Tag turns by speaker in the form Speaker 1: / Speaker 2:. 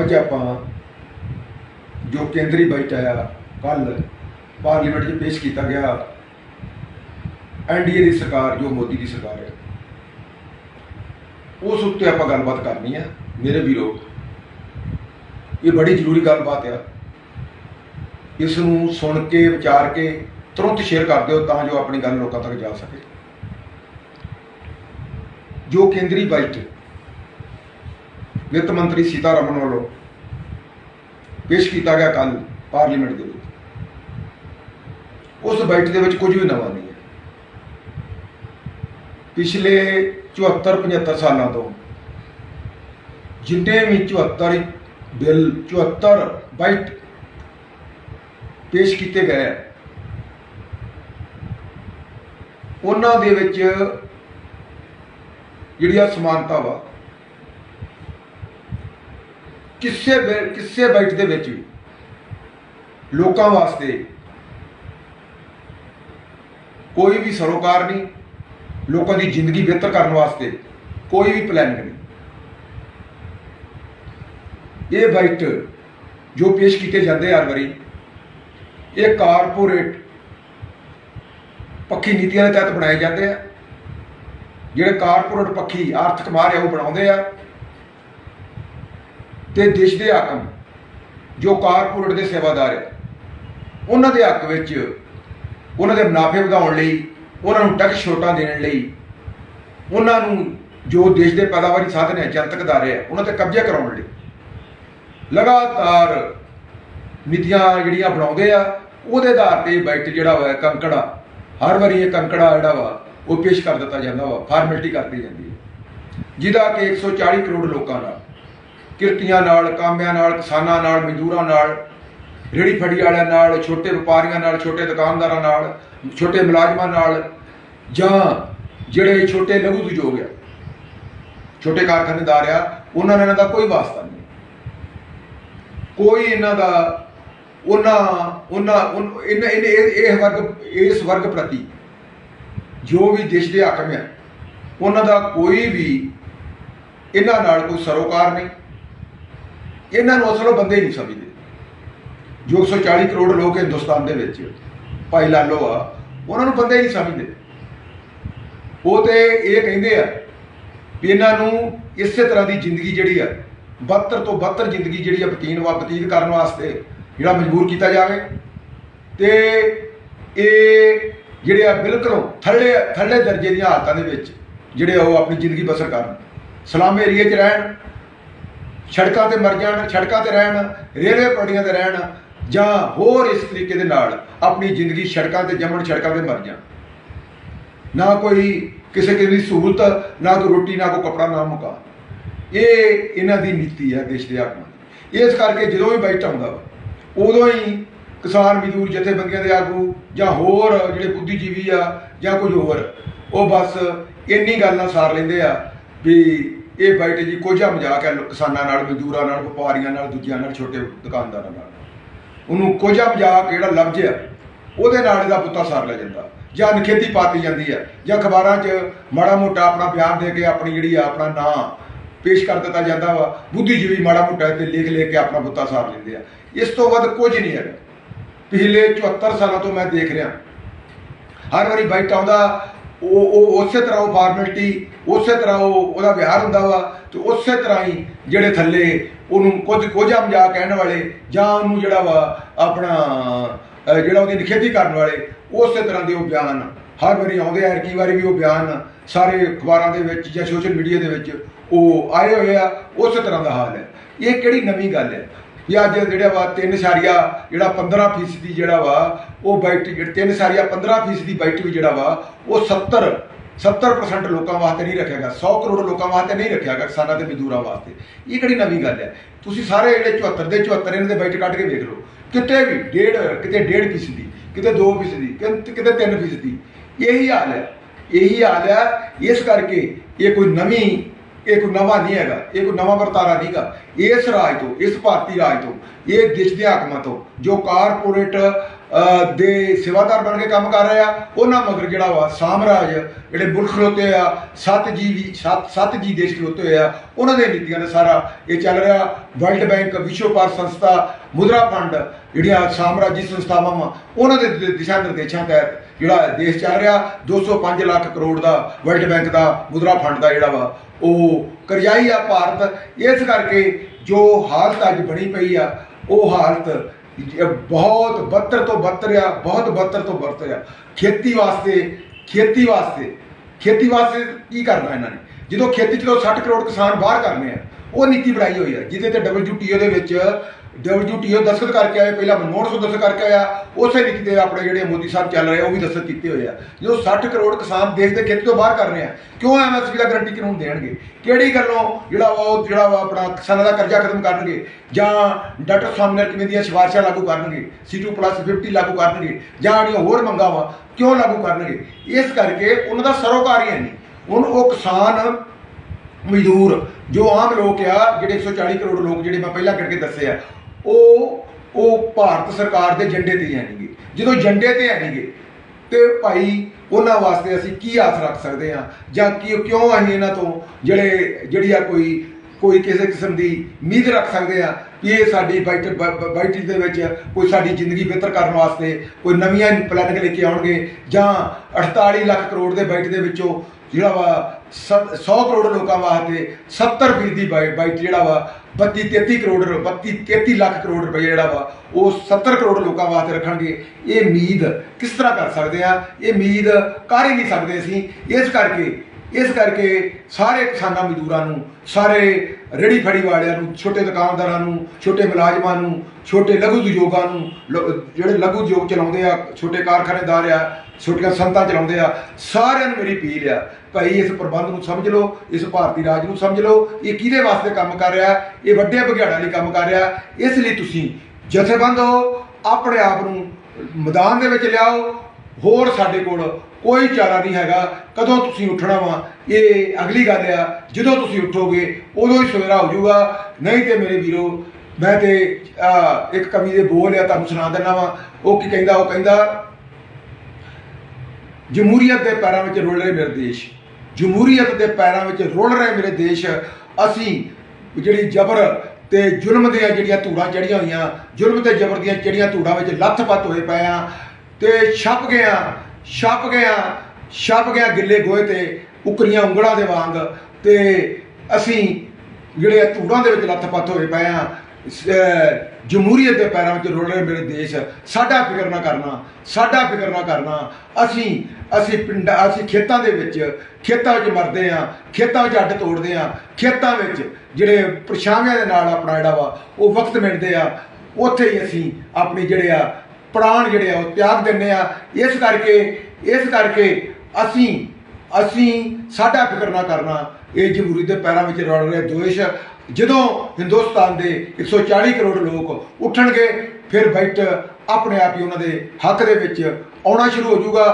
Speaker 1: ਅੱਜ ਆਪਾਂ ਜੋ ਕੇਂਦਰੀ ਬਜਟ ਆਇਆ ਕੱਲ ਪਾਰਲੀਮੈਂਟ 'ਚ ਪੇਸ਼ ਕੀਤਾ ਗਿਆ ਐਨਡੀਏ ਦੀ ਸਰਕਾਰ, ਜੋ ਮੋਦੀ ਦੀ ਸਰਕਾਰ ਹੈ। ਉਸ ਉੱਤੇ ਆਪਾਂ ਗੱਲਬਾਤ ਕਰਨੀ ਹੈ ਮੇਰੇ ਵੀਰੋ। ਇਹ ਬੜੀ ਜ਼ਰੂਰੀ ਗੱਲਬਾਤ ਆ। ਇਸ ਨੂੰ ਸੁਣ ਕੇ, ਵਿਚਾਰ ਕੇ ਤੁਰੰਤ ਸ਼ੇਅਰ ਕਰ ਦਿਓ ਤਾਂ ਜੋ ਆਪਣੀ ਗੱਲ ਲੋਕਾਂ ਤੱਕ ਜਾ ਸਕੇ। ਜੋ ਕੇਂਦਰੀ ਬਜਟ ਵਿੱਤ ਮੰਤਰੀ ਸੀਤਾਰਮਨ ਵੱਲੋਂ ਪੇਸ਼ ਕੀਤਾ ਗਿਆ ਕੱਲ ਪਾਰਲੀਮੈਂਟ ਦੇ ਵਿੱਚ। ਉਸ ਬਜਟ ਦੇ ਵਿੱਚ ਕੁਝ ਵੀ ਨਵਾਂ ਨਹੀਂ ਹੈ। ਪਿਛਲੇ 74 75 ਸਾਲਾਂ ਤੋਂ ਜਿੰਨੇ ਵੀ 74 ਬਿੱਲ 74 ਬਾਈਟ ਪੇਸ਼ ਕੀਤੇ ਗਏ ਆ, ਉਹਨਾਂ ਦੇ ਵਿੱਚ ਜਿਹੜੀ ਆ ਸਮਾਨਤਾ ਵਾ ਕਿਸੇ ਬਿ- ਕਿਸੇ ਬਜਟ ਦੇ ਵਿੱਚ ਵੀ, ਲੋਕਾਂ ਵਾਸਤੇ ਕੋਈ ਵੀ ਸਰੋਕਾਰ ਨਹੀਂ, ਲੋਕਾਂ ਦੀ ਜ਼ਿੰਦਗੀ ਬਿਹਤਰ ਕਰਨ ਵਾਸਤੇ ਕੋਈ ਵੀ ਪਲਾਨਿੰਗ ਨਹੀਂ। ਇਹ ਬਜਟ ਜੋ ਪੇਸ਼ ਕੀਤੇ ਜਾਂਦੇ ਹਰ ਵਾਰੀ, ਇਹ ਕਾਰਪੋਰੇਟ ਪੱਖੀ ਨੀਤੀਆਂ ਦੇ ਤਹਿਤ ਬਣਾਏ ਜਾਂਦੇ ਆ। ਜਿਹੜੇ ਕਾਰਪੋਰੇਟ ਪੱਖੀ ਆਰਥਿਕ ਮਾਹਰ ਹੈ ਉਹ ਬਣਾਉਂਦੇ ਆ। ਤੇ ਦੇਸ਼ ਦੇ ਹਾਕਮ ਜੋ ਕਾਰਪੋਰੇਟ ਦੇ ਸੇਵਾਦਾਰ ਹੈ, ਉਹਨਾਂ ਦੇ ਹੱਕ ਵਿੱਚ ਉਹਨਾਂ ਦੇ ਮੁਨਾਫੇ ਵਧਾਉਣ ਲਈ, ਉਹਨਾਂ ਨੂੰ ਟੈਕਸ ਛੋਟਾਂ ਦੇਣ ਲਈ, ਉਹਨਾਂ ਨੂੰ ਜੋ ਦੇਸ਼ ਦੇ ਪੈਦਾਵਾਰੀ ਸਾਧਨ ਹੈ, ਜਨਤਕ ਦਾਰੇ ਹੈ, ਉਹਨਾਂ ਤੇ ਕਬਜ਼ਾ ਕਰਾਉਣ ਲਈ, ਲਗਾਤਾਰ ਨੀਤੀਆਂ ਜਿਹੜੀਆਂ ਬਣਾਉਂਦੇ ਆ, ਉਹਦੇ ਆਧਾਰ ਤੇ ਬਜਟ ਜਿਹੜਾ ਵਾ, ਕੰਕੜਾ, ਹਰ ਵਾਰੀ ਇਹ ਕੰਕੜਾ ਜਿਹੜਾ ਵਾ, ਉਹ ਪੇਸ਼ ਕਰ ਦਿੱਤਾ ਜਾਂਦਾ ਵਾ, ਫਾਰਮੈਲਿਟੀ ਕਰਤੀ ਜਾਂਦੀ ਹੈ। ਜਿਹਦਾ ਕਿ 140 ਕਰੋੜ ਲੋਕਾਂ ਨਾਲ ਕਿਰਤੀਆਂ ਨਾਲ, ਕਾਮਿਆਂ ਨਾਲ, ਕਿਸਾਨਾਂ ਨਾਲ, ਮਜ਼ਦੂਰਾਂ ਨਾਲ, ਰੇੜੀ ਫੜੀ ਵਾਲਿਆਂ ਨਾਲ, ਛੋਟੇ ਵਪਾਰੀਆਂ ਨਾਲ, ਛੋਟੇ ਦੁਕਾਨਦਾਰਾਂ ਨਾਲ, ਛੋਟੇ ਮੁਲਾਜ਼ਮਾਂ ਨਾਲ, ਜਾਂ ਜਿਹੜੇ ਛੋਟੇ ਲਘੂ ਉਦਯੋਗ ਆ, ਛੋਟੇ ਕਾਰਖਾਨੇਦਾਰ ਆ ਉਹਨਾਂ ਨਾਲ ਇਹਨਾਂ ਦਾ ਕੋਈ ਵਾਸਤਾ ਨਹੀਂ। ਕੋਈ ਇਹਨਾਂ ਦਾ, ਉਹਨਾਂ ਉਹਨਾਂ ਇਹਨਾਂ ਇਹਨੇ, ਇਹ ਇਹ ਵਰਗ, ਇਸ ਵਰਗ ਪ੍ਰਤੀ ਜੋ ਵੀ ਦੇਸ਼ ਦੇ ਹਾਕਮ ਆ, ਉਹਨਾਂ ਦਾ ਕੋਈ ਵੀ ਇਹਨਾਂ ਨਾਲ ਕੋਈ ਸਰੋਕਾਰ ਨਹੀਂ। ਇਹਨਾਂ ਨੂੰ ਅਸਲੋਂ ਬੰਦੇ ਹੀ ਨਹੀਂ ਸਮਝਦੇ। ਜੋ 140 ਕਰੋੜ ਲੋਕ ਹਿੰਦੁਸਤਾਨ ਦੇ ਵਿੱਚ ਭਾਈ ਲਾਲੋ ਆ, ਉਹਨਾਂ ਨੂੰ ਬੰਦੇ ਹੀ ਨਹੀਂ ਸਮਝਦੇ। ਉਹ ਤੇ ਇਹ ਕਹਿੰਦੇ ਆ ਵੀ ਇਹਨਾਂ ਨੂੰ ਇਸੇ ਤਰ੍ਹਾਂ ਦੀ ਜ਼ਿੰਦਗੀ ਜਿਹੜੀ ਆ ਬੱਤਰ ਤੋਂ ਬੱਤਰ ਜ਼ਿੰਦਗੀ ਜਿਹੜੀ ਆ ਬਤੀਨ ਵਾ ਬਤੀਤ ਕਰਨ ਵਾਸਤੇ ਜਿਹੜਾ ਮਜਬੂਰ ਕੀਤਾ ਜਾਵੇ। ਤੇ ਇਹ ਜਿਹੜੇ ਆ ਬਿਲਕੁਲ ਥੱਲੇ ਥੱਲੇ ਦਰਜੇ ਦੀਆਂ ਹਾਲਤਾਂ ਦੇ ਵਿੱਚ ਜਿਹੜੇ ਉਹ ਆਪਣੀ ਜ਼ਿੰਦਗੀ ਬਸਰ ਕਰਨ। ਸਲਾਮ ਏਰੀਏ 'ਚ ਰਹਿਣ ਸੜਕਾਂ ਤੇ ਮਰ ਜਾਣ ਸੜਕਾਂ ਤੇ ਰਹਿਣ ਰੇਲਵੇ ਪਟੜੀਆਂ ਤੇ ਰਹਿਣ, ਜਾਂ ਹੋਰ ਇਸ ਤਰੀਕੇ ਦੇ ਨਾਲ ਆਪਣੀ ਜ਼ਿੰਦਗੀ ਸੜਕਾਂ ਤੇ ਜੰਮਣ ਸੜਕਾਂ ਤੇ ਮਰ ਜਾਣ। ਨਾ ਕੋਈ ਕਿਸੇ ਕਿਸੇ ਦੀ ਸਹੂਲਤ, ਨਾ ਕੋਈ ਰੋਟੀ, ਨਾ ਕੋਈ ਕਪੜਾ, ਨਾ ਮੁਕਾ ਇਹ ਇਹਨਾਂ ਦੀ ਨੀਤੀ ਹੈ ਦੇਸ਼ ਦੇ ਆਗੂਆਂ ਦੀ। ਇਸ ਕਰਕੇ ਜਦੋਂ ਵੀ ਬਜਟ ਆਉਂਦਾ ਵਾ, ਉਦੋਂ ਹੀ ਕਿਸਾਨ ਮਜ਼ਦੂਰ, ਜਥੇਬੰਦੀਆਂ ਦੇ ਆਗੂ, ਜਾਂ ਹੋਰ ਜਿਹੜੇ ਬੁੱਧੀਜੀਵੀ ਆ, ਜਾਂ ਕੋਈ ਹੋਰ, ਉਹ ਬਸ ਇੰਨੀ ਗੱਲ ਨਾਲ ਸਾਰ ਲੈਂਦੇ ਆ ਵੀ ਇਹ ਬਾਈਟ ਜੀ ਕੋਝਾ ਮਜ਼ਾਕ ਹੈ ਕਿਸਾਨਾਂ ਨਾਲ, ਮਜ਼ਦੂਰਾਂ ਨਾਲ, ਵਪਾਰੀਆਂ ਨਾਲ, ਦੂਜਿਆਂ ਨਾਲ, ਛੋਟੇ ਦੁਕਾਨਦਾਰਾਂ ਨਾਲ। ਉਹਨੂੰ ਕੋਝਾ ਮਜ਼ਾਕ ਜਿਹੜਾ ਲਫ਼ਜ਼ ਆ, ਉਹਦੇ ਨਾਲ ਇਹਦਾ ਪੁੱਤਾ ਸਾਰ ਲਿਆ ਜਾਂਦਾ। ਜਾਂ ਨਖੇਤੀ ਪਾਤੀ ਜਾਂਦੀ ਹੈ ਜਾਂ ਅਖਬਾਰਾਂ 'ਚ ਮਾੜਾ ਮੋਟਾ ਆਪਣਾ ਬਿਆਨ ਦੇ ਕੇ ਆਪਣੀ ਜਿਹੜੀ ਆ, ਆਪਣਾ ਨਾਂ ਪੇਸ਼ ਕਰ ਦਿੱਤਾ ਜਾਂਦਾ ਵਾ, ਬੁੱਧੀਜੀਵੀ ਮਾੜਾ ਮੋਟਾ ਤੇ ਲਿਖ ਲੈ ਕੇ ਆਪਣਾ ਪੁੱਤਾ ਸਾਰ ਲੈਂਦੇ ਆ। ਇਸ ਤੋਂ ਵੱਧ ਕੁਝ ਨਹੀਂ ਹੈਗਾ। ਪਿਛਲੇ 74 ਸਾਲਾਂ ਤੋਂ ਮੈਂ ਦੇਖ ਰਿਹਾ। ਹਰ ਵਾਰੀ ਬਾਈਟ ਆਉਂਦਾ ਉਹ ਉਹ ਉਸੇ ਤਰ੍ਹਾਂ ਉਹ ਫਾਰਮੈਲਿਟੀ ਉਸੇ ਤਰ੍ਹਾਂ ਉਹ, ਉਹਦਾ ਵਿਹਾਰ ਹੁੰਦਾ ਵਾ, ਤੇ ਉਸੇ ਤਰ੍ਹਾਂ ਹੀ ਜਿਹੜੇ ਥੱਲੇ ਉਹਨੂੰ ਕੁਝ ਕੋਝਾ ਮਜ਼ਾਕ ਕਹਿਣ ਵਾਲੇ ਜਾਂ ਉਹਨੂੰ ਜਿਹੜਾ ਵਾ ਆਪਣਾ ਜਿਹੜਾ ਉਹਦੀ ਨਿਖੇਧੀ ਕਰਨ ਵਾਲੇ, ਉਸੇ ਤਰ੍ਹਾਂ ਦੇ ਉਹ ਬਿਆਨ ਹਰ ਵਾਰੀ ਆਉਂਦੇ ਆ ਕਈ ਵਾਰੀ ਵੀ ਉਹ ਬਿਆਨ ਸਾਰੇ ਅਖਬਾਰਾਂ ਦੇ ਵਿੱਚ ਜਾਂ ਸੋਸ਼ਲ ਮੀਡੀਆ ਦੇ ਵਿੱਚ ਉਹ ਆਏ ਹੋਏ ਆ, ਉਸੇ ਤਰ੍ਹਾਂ ਦਾ ਹਾਲ ਹੈ। ਇਹ ਕਿਹੜੀ ਨਵੀਂ ਗੱਲ ਹੈ? ਵੀ ਅੱਜ ਜਿਹੜਾ ਵਾ ਤਿੰਨ ਸਾਰੀਆ ਜਿਹੜਾ 15 ਫੀਸਦੀ ਜਿਹੜਾ ਵਾ, ਉਹ ਬਾਈਟ ਜਿਹੜਾ ਤਿੰਨ ਸਾਰੀਆ 15 ਫੀਸਦੀ ਬਾਈਟ ਵੀ ਜਿਹੜਾ ਵਾ, ਉਹ 70 70% ਲੋਕਾਂ ਵਾਸਤੇ ਨਹੀਂ ਰੱਖਿਆ ਗਿਆ 100 ਕਰੋੜ ਲੋਕਾਂ ਵਾਸਤੇ ਨਹੀਂ ਰੱਖਿਆ ਗਿਆ ਕਿਸਾਨਾਂ ਤੇ ਮਜ਼ਦੂਰਾਂ ਵਾਸਤੇ। ਇਹ ਕਿਹੜੀ ਨਵੀਂ ਗੱਲ ਹੈ? ਤੁਸੀਂ ਸਾਰੇ ਜਿਹੜੇ 74 ਦੇ 74 ਇਹਨਾਂ ਦੇ ਬਾਈਟ ਕੱਢ ਕੇ ਵੇਖ ਲਓ। ਕਿਤੇ ਵੀ ਡੇਢ, ਕਿਤੇ ਡੇਢ ਫੀਸਦੀ, ਕਿਤੇ 2 ਫੀਸਦੀ, ਕਿਤੇ ਕਿਤੇ 3 ਫੀਸਦੀ। ਇਹੀ ਹਾਲ ਹੈ। ਇਹੀ ਹਾਲ ਹੈ। ਇਸ ਕਰਕੇ ਇਹ ਕੋਈ ਨਵੀਂ ਇਹ ਕੋਈ ਨਵਾਂ ਨਹੀਂ ਹੈਗਾ, ਇਹ ਕੋਈ ਨਵਾਂ ਵਰਤਾਰਾ ਨਹੀਂਗਾ ਇਸ ਰਾਜ ਤੋਂ, ਇਸ ਭਾਰਤੀ ਰਾਜ ਤੋਂ, ਇਹ ਦੇਸ਼ ਦੇ ਹਾਕਮਾਂ ਤੋਂ ਜੋ ਕਾਰਪੋਰੇਟ ਦੇ ਸੇਵਾਦਾਰ ਬਣ ਕੇ ਕੰਮ ਕਰ ਰਹੇ ਆ, ਉਹਨਾਂ ਮਗਰ ਜਿਹੜਾ ਵਾ ਸਾਮਰਾਜ, ਜਿਹੜੇ ਮੁਲਕ ਖਲੋਤੇ ਆ, ਸੱਤ ਜੀ ਵੀ ਸੱਤ ਸੱਤ ਜੀ ਦੇਸ਼ ਖਲੋਤੇ ਹੋਏ ਆ, ਉਹਨਾਂ ਦੇ ਨੀਤੀਆਂ ਦਾ ਸਾਰਾ ਇਹ ਚੱਲ ਰਿਹਾ। ਵਰਲਡ ਬੈਂਕ, ਵਿਸ਼ਵ ਭਾਰ ਸੰਸਥਾ, ਮੁਦਰਾ ਫੰਡ, ਜਿਹੜੀਆਂ ਸਾਮਰਾਜੀ ਸੰਸਥਾਵਾਂ ਵਾ, ਉਹਨਾਂ ਦੇ ਦਿਸ਼ਾ ਨਿਰਦੇਸ਼ਾਂ ਤਹਿਤ ਜਿਹੜਾ ਦੇਸ਼ ਚੱਲ ਰਿਹਾ 205 ਲੱਖ ਕਰੋੜ ਦਾ ਵਰਲਡ ਬੈਂਕ ਦਾ ਮੁਦਰਾ ਫੰਡ ਦਾ ਜਿਹੜਾ ਵਾ, ਉਹ ਕਰਜ਼ਾਈ ਆ ਭਾਰਤ। ਇਸ ਕਰਕੇ ਜੋ ਹਾਲਤ ਅੱਜ ਬਣੀ ਪਈ ਆ, ਉਹ ਹਾਲਤ ਬਹੁਤ ਬੱਤਰ ਤੋਂ ਬੱਤਰ ਆ, ਬਹੁਤ ਬੱਤਰ ਤੋਂ ਬੱਤਰ ਆ। ਖੇਤੀ ਵਾਸਤੇ ਖੇਤੀ ਵਾਸਤੇ ਖੇਤੀ ਵਾਸਤੇ ਕੀ ਕਰਨਾ ਇਹਨਾਂ ਨੇ? ਜਦੋਂ ਖੇਤੀ ਚੋਂ ਤੋਂ 60 ਕਰੋੜ ਕਿਸਾਨ ਬਾਹਰ ਕਰਨੇ ਆ। ਉਹ ਨੀਤੀ ਬਣਾਈ ਹੋਈ ਹੈ ਜਿਹਦੇ ਤੇ WTO ਦੇ ਵਿੱਚ WTO ਦਸਤਖਤ ਕਰਕੇ ਆਏ ਪਹਿਲਾਂ ਮਨਮੋਹਨ ਸਿੰਘ ਦਸਤਖਤ ਕਰਕੇ ਆਇਆ, ਉਸੇ ਨੀਤੀ ਤੇ ਆਪਣੇ ਜਿਹੜੇ ਮੋਦੀ ਸਾਹਿਬ ਚੱਲ ਰਹੇ ਆ, ਉਹ ਵੀ ਦਸਤਖਤ ਕੀਤੇ ਹੋਏ ਆ। ਜਦੋਂ 60 ਕਰੋੜ ਕਿਸਾਨ ਦੇਸ਼ ਦੇ ਖੇਤੀ ਤੋਂ ਬਾਹਰ ਕਰ ਰਹੇ ਆ, ਕਿਉਂ ਐਮਐਸਪੀ ਦਾ ਗਰੰਟੀ ਕਾਨੂੰਨ ਦੇਣਗੇ? ਕਿਹੜੀ ਗੱਲੋਂ ਜਿਹੜਾ ਵਾ ਉਹ, ਜਿਹੜਾ ਵਾ ਆਪਣਾ ਕਿਸਾਨਾਂ ਦਾ ਕਰਜ਼ਾ ਖਤਮ ਕਰਨਗੇ? ਜਾਂ ਡਾਕਟਰ ਸਾਹਮਣੇ ਕਿਵੇਂ ਦੀਆਂ ਸਿਫਾਰਸ਼ਾਂ ਲਾਗੂ ਕਰਨਗੇ? C2+50 ਲਾਗੂ ਕਰਨਗੇ? ਜਾਂ ਜਿਹੜੀਆਂ ਹੋਰ ਮੰਗਾਂ ਵਾ, ਕਿਉਂ ਲਾਗੂ ਕਰਨਗੇ? ਇਸ ਕਰਕੇ ਉਹਨਾਂ ਦਾ ਸਰੋਕਾਰ ਹੀ ਹੈ ਨਹੀਂ। ਹੁਣ ਉਹ ਕਿਸਾਨ ਮਜ਼ਦੂਰ, ਜੋ ਆਮ ਲੋਕ ਆ, ਜਿਹੜੇ 140 ਕਰੋੜ ਲੋਕ ਜਿਹੜੇ ਮੈਂ ਪਹਿਲਾਂ ਕਰਕੇ ਦੱਸੇ ਆ ਉਹ ਉਹ ਭਾਰਤ ਸਰਕਾਰ ਦੇ ਝੰਡੇ ਤੇ ਹੀ ਹੈ ਨਹੀਂਗੇ। ਜਦੋਂ ਏਜੰਡੇ ਤੇ ਹੈ ਨਹੀਂਗੇ, ਤੇ ਭਾਈ, ਉਹਨਾਂ ਵਾਸਤੇ ਅਸੀਂ ਕੀ ਆਸ ਰੱਖ ਸਕਦੇ ਹਾਂ? ਜਾਂ ਕੀ, ਕਿਉਂ ਅਸੀਂ ਇਹਨਾਂ ਤੋਂ ਜਿਹੜੇ, ਜਿਹੜੀ ਆ ਕੋਈ ਕੋਈ ਕਿਸੇ ਕਿਸਮ ਦੀ ਉਮੀਦ ਰੱਖ ਸਕਦੇ ਆ ਕਿ ਇਹ ਸਾਡੀ ਬਾਈਟ ਬਾਈਟ ਦੇ ਵਿੱਚ ਕੋਈ ਸਾਡੀ ਜ਼ਿੰਦਗੀ ਬਿਹਤਰ ਕਰਨ ਵਾਸਤੇ ਕੋਈ ਨਵੀਆਂ ਪਲਾਨਿੰਗ ਲੈ ਕੇ ਆਉਣਗੇ? ਜਾਂ 48 ਲੱਖ ਕਰੋੜ ਦੇ ਬਾਈਟ ਦੇ ਵਿੱਚੋਂ ਜਿਹੜਾ ਵਾ 100 ਕਰੋੜ ਲੋਕਾਂ ਵਾਸਤੇ 70 ਫੀਸਦੀ ਬਾਈਟ ਬਾਈਟ ਜਿਹੜਾ ਵਾ 32 33 ਕਰੋੜ 32 33 ਲੱਖ ਕਰੋੜ ਰੁਪਏ ਜਿਹੜਾ ਵਾ, ਉਹ 70 ਕਰੋੜ ਲੋਕਾਂ ਵਾਸਤੇ ਰੱਖਣਗੇ। ਇਹ ਉਮੀਦ ਕਿਸ ਤਰ੍ਹਾਂ ਕਰ ਸਕਦੇ ਆ? ਇਹ ਉਮੀਦ ਕਰ ਹੀ ਨਹੀਂ ਸਕਦੇ ਅਸੀਂ। ਇਸ ਕਰਕੇ ਇਸ ਕਰਕੇ ਸਾਰੇ ਕਿਸਾਨਾਂ ਮਜ਼ਦੂਰਾਂ ਨੂੰ, ਸਾਰੇ ਰੇੜੀ ਫੜੀ ਵਾਲਿਆਂ ਨੂੰ, ਛੋਟੇ ਦੁਕਾਨਦਾਰਾਂ ਨੂੰ, ਛੋਟੇ ਮੁਲਾਜ਼ਮਾਂ ਨੂੰ, ਛੋਟੇ ਲਘੂ ਉਦਯੋਗਾਂ ਨੂੰ, ਲ- ਜਿਹੜੇ ਲਘੂ ਉਦਯੋਗ ਚਲਾਉਂਦੇ ਆ, ਛੋਟੇ ਕਾਰਖਾਨੇਦਾਰ ਆ, ਛੋਟੀਆਂ ਸੰਤਾਂ ਚਲਾਉਂਦੇ ਆ, ਸਾਰਿਆਂ ਨੂੰ ਮੇਰੀ ਅਪੀਲ ਆ, ਭਾਈ ਇਸ ਪ੍ਰਬੰਧ ਨੂੰ ਸਮਝ ਲਓ, ਇਸ ਭਾਰਤੀ ਰਾਜ ਨੂੰ ਸਮਝ ਲਓ, ਇਹ ਕਿਹਦੇ ਵਾਸਤੇ ਕੰਮ ਕਰ ਰਿਹਾ? ਇਹ ਵੱਡੇ ਬਘਿਆੜਾਂ ਲਈ ਕੰਮ ਕਰ ਰਿਹਾ। ਇਸ ਲਈ ਤੁਸੀਂ ਜਥੇਬੰਦ ਹੋ, ਆਪਣੇ ਆਪ ਨੂੰ ਮੈਦਾਨ ਦੇ ਵਿੱਚ ਲਿਆਓ ਹੋਰ ਸਾਡੇ ਕੋਲ ਕੋਈ ਚਾਰਾ ਨਹੀਂ ਹੈਗਾ। ਕਦੋਂ ਤੁਸੀਂ ਉੱਠਣਾ ਵਾ? ਇਹ ਅਗਲੀ ਗੱਲ ਆ, ਜਦੋਂ ਤੁਸੀਂ ਉੱਠੋਗੇ, ਉਦੋਂ ਹੀ ਸਵੇਰਾ ਹੋ ਜਾਊਗਾ। ਨਹੀਂ ਤੇ ਮੇਰੇ ਵੀਰੋ, ਮੈਂ ਤੇ ਇੱਕ ਕਵੀ ਦੇ ਬੋਲ ਆ, ਤੁਹਾਨੂੰ ਸੁਣਾ ਦਿੰਦਾ ਵਾਂ। ਉਹ ਕੀ ਕਹਿੰਦਾ, ਉਹ ਕਹਿੰਦਾ, ਜਮਹੂਰੀਅਤ ਦੇ ਪੈਰਾਂ ਵਿੱਚ ਰੁਲ ਰਹੇ ਮੇਰੇ ਦੇਸ਼। ਜਮਹੂਰੀਅਤ ਦੇ ਪੈਰਾਂ ਵਿੱਚ ਰੁਲ ਰਹੇ ਮੇਰੇ ਦੇਸ਼। ਅਸੀਂ ਜਿਹੜੀ ਜ਼ਬਰ ਤੇ ਜ਼ੁਲਮ ਦੀਆਂ ਜਿਹੜੀਆਂ ਧੂੜਾਂ ਚੜੀਆਂ ਹੋਈਆਂ, ਜ਼ੁਲਮ ਤੇ ਜ਼ਬਰ ਦੀਆਂ ਜਿਹੜੀਆਂ ਧੂੜਾਂ ਵਿੱਚ ਲੱਥਪੱਥ ਹੋਏ ਪਏ ਆ ਤੇ ਛਪ ਗਿਆ ਛਪ ਗਿਆ ਛਪ ਗਿਆ ਗਿੱਲੇ ਗੋਹੇ ਤੇ ਉਕਰੀਆਂ ਉਂਗਲਾਂ ਦੇ ਵਾਂਗ ਤੇ ਅਸੀਂ ਜਿਹੜੇ ਧੂੜਾਂ ਦੇ ਵਿੱਚ ਲੱਥਪੱਥ ਹੋਏ ਪਏ ਆ ਜਮਹੂਰੀਅਤ ਦੇ ਪੈਰਾਂ ਵਿੱਚ ਰੁਲ ਰਹੇ ਮੇਰੇ ਦੇਸ਼, ਸਾਡਾ ਫਿਕਰ ਨਾ ਕਰਨਾ, ਸਾਡਾ ਫਿਕਰ ਨਾ ਕਰਨਾ। ਅਸੀਂ ਅਸੀਂ ਪਿੰਡਾਂ, ਅਸੀਂ ਖੇਤਾਂ ਦੇ ਵਿੱਚ, ਖੇਤਾਂ ਵਿੱਚ ਮਰਦੇ ਆ ਖੇਤਾਂ ਵਿੱਚ ਅੱਡ ਤੋੜਦੇ ਆ ਖੇਤਾਂ ਵਿੱਚ ਜਿਹੜੇ ਪਰਛਾਵਿਆਂ ਦੇ ਨਾਲ ਆਪਣਾ ਜਿਹੜਾ ਵਾ, ਉਹ ਵਕਤ ਮਿਲਦੇ ਆ, ਉੱਥੇ ਹੀ ਅਸੀਂ ਆਪਣੀ ਜਿਹੜੇ ਆ ਪ੍ਰਾਣ ਜਿਹੜੇ ਆ ਉਹ ਤਿਆਗ ਦਿੰਦੇ ਆ। ਇਸ ਕਰਕੇ ਇਸ ਕਰਕੇ ਅਸੀਂ ਅਸੀਂ ਸਾਡਾ ਫਿਕਰ ਨਾ ਕਰਨਾ। ਇਹ ਜਮਹੂਰੀ ਦੇ ਪੈਰਾਂ ਵਿੱਚ ਰਲ ਰਿਹਾ ਦੋਸ਼ ਜਦੋਂ ਹਿੰਦੁਸਤਾਨ ਦੇ 140 ਕਰੋੜ ਲੋਕ ਉੱਠਣਗੇ, ਫਿਰ ਬੈਠ ਆਪਣੇ ਆਪ ਹੀ ਉਹਨਾਂ ਦੇ ਹੱਕ ਦੇ ਵਿੱਚ ਆਉਣਾ ਸ਼ੁਰੂ ਹੋ ਜਾਊਗਾ।